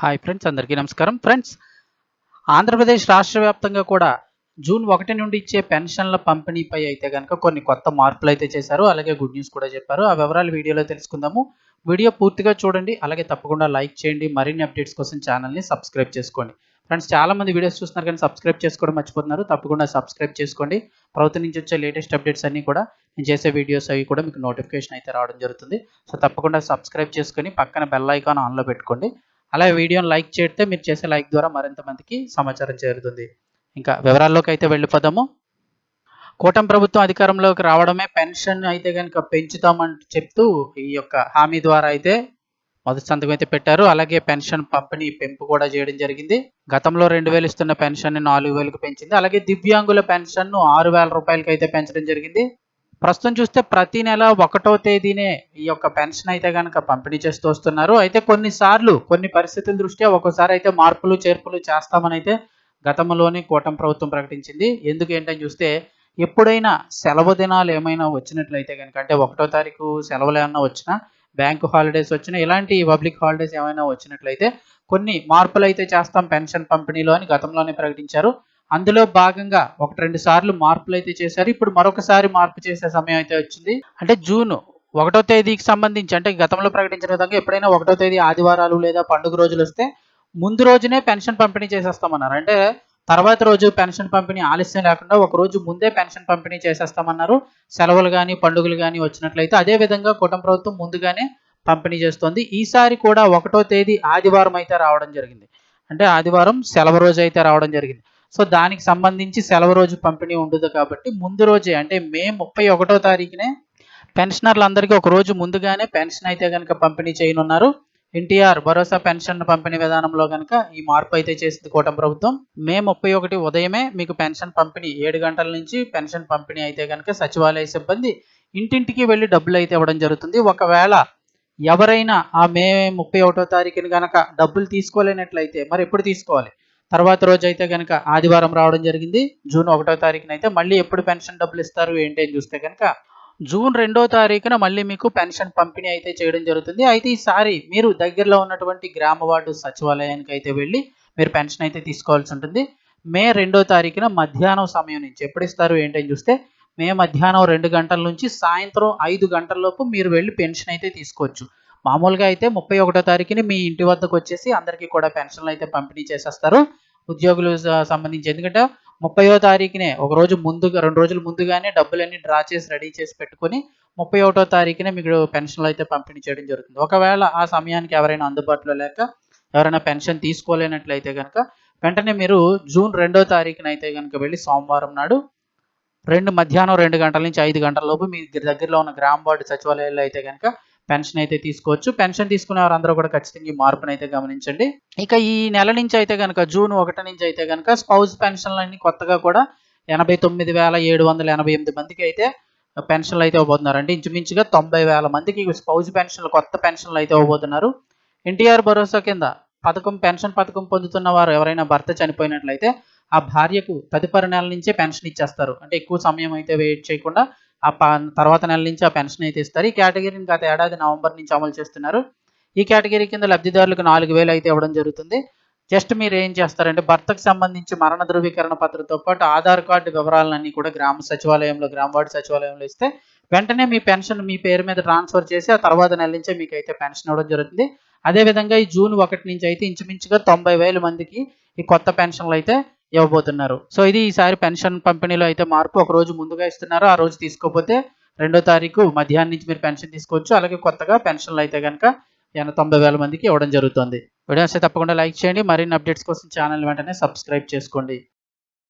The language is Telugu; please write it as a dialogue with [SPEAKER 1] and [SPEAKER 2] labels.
[SPEAKER 1] హాయ్ ఫ్రెండ్స్ అందరికీ నమస్కారం. ఫ్రెండ్స్ ఆంధ్రప్రదేశ్ రాష్ట్ర వ్యాప్తంగా కూడా జూన్ ఒకటి నుండి ఇచ్చే పెన్షన్ల పంపిణీపై అయితే కనుక కొన్ని కొత్త మార్పులు అయితే చేశారు. అలాగే గుడ్ న్యూస్ కూడా చెప్పారు. ఆ వివరాలు వీడియోలో తెలుసుకుందాము. వీడియో పూర్తిగా చూడండి. అలాగే తప్పకుండా లైక్ చేయండి. మరిన్ని అప్డేట్స్ కోసం ఛానల్ని సబ్స్క్రైబ్ చేసుకోండి. ఫ్రెండ్స్ చాలా మంది వీడియోస్ చూస్తున్నారు కానీ సబ్స్క్రైబ్ చేసుకోవడం మర్చిపోతున్నారు. తప్పకుండా సబ్స్క్రైబ్ చేసుకోండి. ప్రభుత్వం నుంచి వచ్చే లేటెస్ట్ అప్డేట్స్ అన్నీ కూడా నేను చేసే వీడియోస్ అవి కూడా మీకు నోటిఫికేషన్ అయితే రావడం జరుగుతుంది. సో తప్పకుండా సబ్స్క్రైబ్ చేసుకొని పక్కన బెల్ ఐకాన్ ఆన్లో పెట్టుకోండి. అలాగే వీడియోని లైక్ చేస్తే మీరు చేసే లైక్ ద్వారా మరింత మందికి సమాచారం చేరుతుంది. ఇంకా వివరాల్లోకి అయితే వెళ్ళిపోదాము. కూటమి ప్రభుత్వం అధికారంలోకి రావడమే పెన్షన్ అయితే కనుక పెంచుతామని చెప్తూ ఈ యొక్క హామీ ద్వారా అయితే మొదటి సంతకం అయితే పెట్టారు. అలాగే పెన్షన్ పంపిణీ పెంపు కూడా చేయడం జరిగింది. గతంలో రెండు వేలు ఇస్తున్న పెన్షన్ నాలుగు వేలకు పెంచింది. అలాగే దివ్యాంగుల పెన్షన్ను ఆరు వేల రూపాయలకి అయితే పెంచడం జరిగింది. ప్రస్తుతం చూస్తే ప్రతి నెల ఒకటో తేదీనే ఈ యొక్క పెన్షన్ అయితే కనుక పంపిణీ చేస్తూ వస్తున్నారు. అయితే కొన్నిసార్లు కొన్ని పరిస్థితుల దృష్ట్యా ఒక్కోసారి అయితే మార్పులు చేర్పులు చేస్తామని అయితే గతంలోనే కూటమి ప్రభుత్వం ప్రకటించింది. ఎందుకు ఏంటని చూస్తే ఎప్పుడైనా సెలవు దినాలు ఏమైనా వచ్చినట్లయితే కనుక అంటే ఒకటో తారీఖు సెలవులు ఏమైనా వచ్చినా బ్యాంకు హాలిడేస్ వచ్చినా ఇలాంటి పబ్లిక్ హాలిడేస్ ఏమైనా వచ్చినట్లయితే కొన్ని మార్పులు అయితే చేస్తాం పెన్షన్ పంపిణీలో అని గతంలోనే ప్రకటించారు. అందులో భాగంగా ఒకటి రెండు సార్లు మార్పులు అయితే చేశారు. ఇప్పుడు మరొకసారి మార్పు చేసే సమయం అయితే వచ్చింది. అంటే జూన్ ఒకటో తేదీకి సంబంధించి అంటే గతంలో ప్రకటించిన విధంగా ఎప్పుడైనా ఒకటో తేదీ ఆదివారాలు లేదా పండుగ రోజులు వస్తే ముందు రోజునే పెన్షన్ పంపిణీ చేసేస్తామన్నారు. అంటే తర్వాత రోజు పెన్షన్ పంపిణీ ఆలస్యం లేకుండా ఒక రోజు ముందే పెన్షన్ పంపిణీ చేసేస్తామన్నారు. సెలవులు కానీ పండుగలు కానీ వచ్చినట్లయితే అదే విధంగా కుటుంబ ప్రభుత్వం ముందుగానే పంపిణీ చేస్తోంది. ఈసారి కూడా ఒకటో తేదీ ఆదివారం అయితే రావడం జరిగింది. అంటే ఆదివారం సెలవు రోజు అయితే రావడం జరిగింది. సో దానికి సంబంధించి సెలవు రోజు పంపిణీ ఉండదు కాబట్టి ముందు రోజే అంటే మే ముప్పై ఒకటో తారీఖునే పెన్షనర్లందరికీ ఒక రోజు ముందుగానే పెన్షన్ అయితే కనుక పంపిణీ చేయనున్నారు. ఎన్టీఆర్ భరోసా పెన్షన్ పంపిణీ విధానంలో కనుక ఈ మార్పు అయితే చేసింది కూటమి ప్రభుత్వం. మే ముప్పై ఒకటి ఉదయమే మీకు పెన్షన్ పంపిణీ ఏడు గంటల నుంచి పెన్షన్ పంపిణీ అయితే కనుక సచివాలయ సిబ్బంది ఇంటింటికి వెళ్ళి డబ్బులు అయితే ఇవ్వడం జరుగుతుంది. ఒకవేళ ఎవరైనా ఆ మే ముప్పై ఒకటో తారీఖుని కనుక డబ్బులు తీసుకోలేనట్లయితే మరి ఎప్పుడు తీసుకోవాలి? తర్వాత రోజు అయితే కనుక ఆదివారం రావడం జరిగింది. జూన్ ఒకటో తారీఖున అయితే మళ్ళీ ఎప్పుడు పెన్షన్ డబ్బులు ఇస్తారు ఏంటి అని చూస్తే కనుక జూన్ రెండో తారీఖున మళ్ళీ మీకు పెన్షన్ పంపిణీ అయితే చేయడం జరుగుతుంది. అయితే ఈసారి మీరు దగ్గరలో ఉన్నటువంటి గ్రామ వార్డు సచివాలయానికి అయితే వెళ్ళి మీరు పెన్షన్ అయితే తీసుకోవాల్సి ఉంటుంది. మే రెండో తారీఖున మధ్యాహ్నం సమయం నుంచి ఎప్పుడు ఇస్తారు ఏంటని చూస్తే మే మధ్యాహ్నం రెండు గంటల నుంచి సాయంత్రం ఐదు గంటల లోపు మీరు వెళ్ళి పెన్షన్ అయితే తీసుకోవచ్చు. మామూలుగా అయితే ముప్పై ఒకటో తారీఖుని మీ ఇంటి వద్దకు వచ్చేసి అందరికీ కూడా పెన్షన్లు అయితే పంపిణీ చేసేస్తారు. ఉద్యోగులు సంబంధించి ఎందుకంటే ముప్పయో తారీఖునే ఒక రోజు ముందుగా రెండు రోజులు ముందుగానే డబ్బులన్నీ డ్రా చేసి రెడీ చేసి పెట్టుకొని ముప్పై ఒకటో తారీఖునే మీకు పెన్షన్లు అయితే పంపిణీ చేయడం జరుగుతుంది. ఒకవేళ ఆ సమయానికి ఎవరైనా అందుబాటులో లేక ఎవరైనా పెన్షన్ తీసుకోలేనట్లయితే కనుక వెంటనే మీరు జూన్ రెండో తారీఖున అయితే కనుక వెళ్ళి సోమవారం నాడు రెండు మధ్యాహ్నం రెండు గంటల నుంచి ఐదు గంటల లోపు మీ దగ్గరలో ఉన్న గ్రామ వార్డు సచివాలయాల్లో అయితే కనుక పెన్షన్ అయితే తీసుకోవచ్చు. పెన్షన్ తీసుకునే వారందరూ కూడా ఖచ్చితంగా ఈ మార్పును అయితే గమనించండి. ఇక ఈ నెల నుంచి అయితే కనుక జూన్ ఒకటి నుంచి అయితే కనుక స్పౌజ్ పెన్షన్లన్నీ కొత్తగా కూడా ఎనభై తొమ్మిది వేల ఏడు వందల ఎనభై ఎనిమిది మందికి అయితే పెన్షన్లు అయితే ఇవ్వబోతున్నారు అంటే ఇంచుమించుగా తొంభై వేల మందికి స్పౌజ్ పెన్షన్లు కొత్త పెన్షన్లు అయితే ఇవ్వబోతున్నారు. ఎన్టీఆర్ భరోసా కింద పథకం పెన్షన్ పథకం పొందుతున్న వారు ఎవరైనా భర్త చనిపోయినట్లయితే ఆ భార్యకు తదుపరి నెల నుంచే పెన్షన్ ఇచ్చేస్తారు. అంటే ఎక్కువ సమయం అయితే వెయిట్ చేయకుండా ఆ తర్వాత నెల నుంచి ఆ పెన్షన్ అయితే ఇస్తారు. ఈ కేటగిరీని గత ఏడాది నవంబర్ నుంచి అమలు చేస్తున్నారు. ఈ కేటగిరీ కింద లబ్ధిదారులకు నాలుగు వేలు అయితే ఇవ్వడం జరుగుతుంది. జస్ట్ మీరు ఏం చేస్తారంటే భర్తకు సంబంధించి మరణ ధృవీకరణ పత్రంతో పాటు ఆధార్ కార్డు వివరాలన్నీ కూడా గ్రామ సచివాలయంలో గ్రామ వార్డు సచివాలయంలో ఇస్తే వెంటనే మీ పెన్షన్ మీ పేరు మీద ట్రాన్స్ఫర్ చేసి ఆ తర్వాత నెల నుంచే మీకు అయితే పెన్షన్ ఇవ్వడం జరుగుతుంది. అదేవిధంగా ఈ జూన్ ఒకటి నుంచి అయితే ఇంచుమించుగా తొంభై వేల మందికి ఈ కొత్త పెన్షన్లు అయితే ఇవ్వబోతున్నారు. సో ఇది ఈసారి పెన్షన్ పంపిణీలో అయితే మార్పు ఒక రోజు ముందుగా ఇస్తున్నారు ఆ రోజు తీసుకోకపోతే రెండో తారీఖు మధ్యాహ్నం నుంచి మీరు పెన్షన్ తీసుకోవచ్చు. అలాగే కొత్తగా పెన్షన్లు అయితే కనుక తొంభై వేల మందికి ఇవ్వడం జరుగుతుంది. వీడియోస్ తప్పకుండా లైక్ చేయండి. మరిన్ని అప్డేట్స్ కోసం ఛానల్ వెంటనే సబ్స్క్రైబ్ చేసుకోండి.